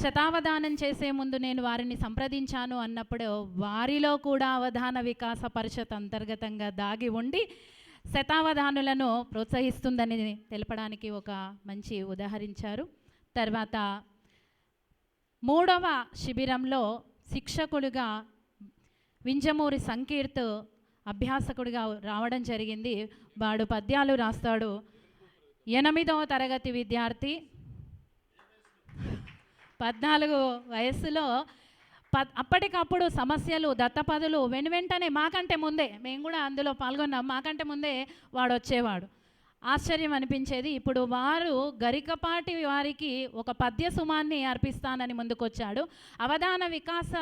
శతావధానం చేసే ముందు నేను వారిని సంప్రదించాను అన్నప్పుడు వారిలో కూడా అవధాన వికాస పరిషత్ అంతర్గతంగా దాగి ఉండి శతావధానులను ప్రోత్సహిస్తుందని తెలపడానికి ఒక మంచి ఉదాహరించారు. తర్వాత మూడవ శిబిరంలో శిక్షకుడిగా వింజమూరి సంకీర్త్ అభ్యాసకుడిగా రావడం జరిగింది. వాడు పద్యాలు రాస్తాడు. ఎనిమిదవ తరగతి విద్యార్థి పద్నాలుగు వయస్సులో ప అప్పటికప్పుడు సమస్యలు దత్తపదులు వెను వెంటనే మాకంటే ముందే మేము కూడా అందులో పాల్గొన్నాం మాకంటే ముందే వాడు వచ్చేవాడు ఆశ్చర్యం అనిపించేది ఇప్పుడు వారు గరికపాటి వారికి ఒక పద్య సుమాన్ని అర్పిస్తానని ముందుకొచ్చాడు. అవధాన వికాస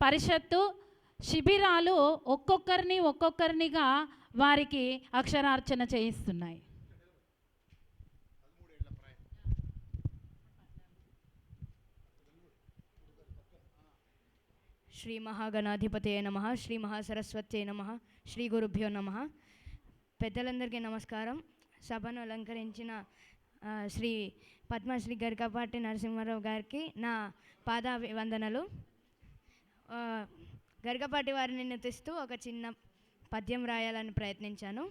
పరిషత్తు శిబిరాలు ఒక్కొక్కరిని ఒక్కొక్కరినిగా వారికి అక్షరార్చన చేయిస్తున్నాయి. శ్రీ మహాగణాధిపతే నమ శ్రీ మహాసరస్వత్యే నమ శ్రీ గురుభ్యో నమ. పెద్దలందరికీ నమస్కారం. సభను అలంకరించిన శ్రీ పద్మశ్రీ గరికపాటి నరసింహారావు గారికి నా పాదాభివందనలు. గరికపాటి వారిని నితిస్తూ ఒక చిన్న పద్యం రాయాలని ప్రయత్నించాను.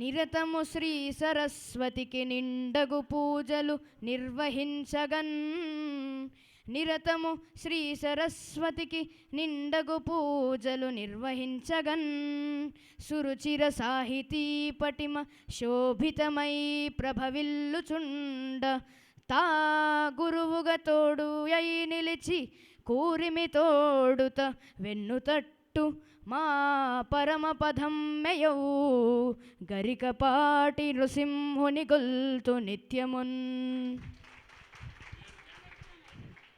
నిరతము శ్రీ సరస్వతికి నిండగు పూజలు నిర్వహించగన్. నిరతము శ్రీ సరస్వతికి నిండగు పూజలు నిర్వహించగన్. సురుచిర సాహితీ పటిమ శోభితమై ప్రభవిల్లుచుండ. తా గురువుగా తోడు అయి నిలిచి కూరిమి తోడుత వెన్నుతట్టు మా పరమపదం గరికపాటి నృసింహుని గొల్తు నిత్యమున్.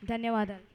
ధన్యవాదాలు